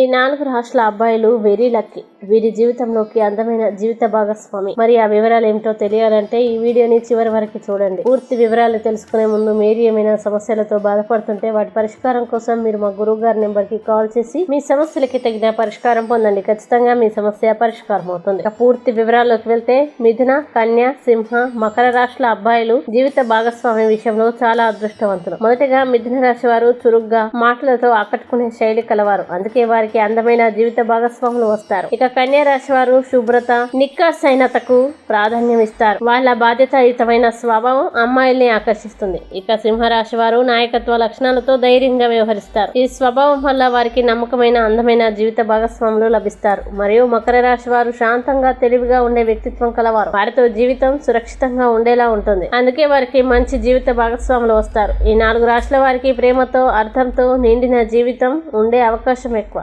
ఈ నాలుగు రాష్ట్రాల అబ్బాయిలు వెరీ లక్కీ. వీరి జీవితంలోకి అందమైన జీవిత భాగస్వామి. మరి ఆ వివరాలు ఏమిటో తెలియాలంటే ఈ వీడియోని చివరి వరకు చూడండి. పూర్తి వివరాలు తెలుసుకునే ముందు మీరు ఏమైనా సమస్యలతో బాధపడుతుంటే వాటి పరిష్కారం కోసం మీరు మా గురువు గారి నెంబర్కి కాల్ చేసి మీ సమస్యలకి తగిన పరిష్కారం పొందండి. ఖచ్చితంగా మీ సమస్య పరిష్కారం అవుతుంది. పూర్తి వివరాల్లోకి వెళ్తే మిథున కన్య సింహ మకర రాశుల అబ్బాయిలు జీవిత భాగస్వామి విషయంలో చాలా అదృష్టవంతులు. మొదటగా మిథున రాశి వారు చురుగ్గా మాటలతో ఆకట్టుకునే శైలి కలవారు. అందుకే వారి వారికి అందమైన జీవిత భాగస్వాములు వస్తారు. ఇక కన్యా రాశి వారు శుభ్రత నిక్కర్సైనతకు ప్రాధాన్యం ఇస్తారు. వాళ్ళ బాధ్యతాయుతమైన స్వభావం అమ్మాయిల్ని ఆకర్షిస్తుంది. ఇక సింహరాశి వారు నాయకత్వ లక్షణాలతో ధైర్యంగా వ్యవహరిస్తారు. ఈ స్వభావం వల్ల వారికి నమ్మకమైన అందమైన జీవిత భాగస్వాములు లభిస్తారు. మరియు మకర రాశి వారు శాంతంగా తెలివిగా ఉండే వ్యక్తిత్వం కలవారు. వారితో జీవితం సురక్షితంగా ఉండేలా ఉంటుంది. అందుకే వారికి మంచి జీవిత భాగస్వాములు వస్తారు. ఈ నాలుగు రాశుల వారికి ప్రేమతో అర్థంతో నిండిన జీవితం ఉండే అవకాశం ఎక్కువ.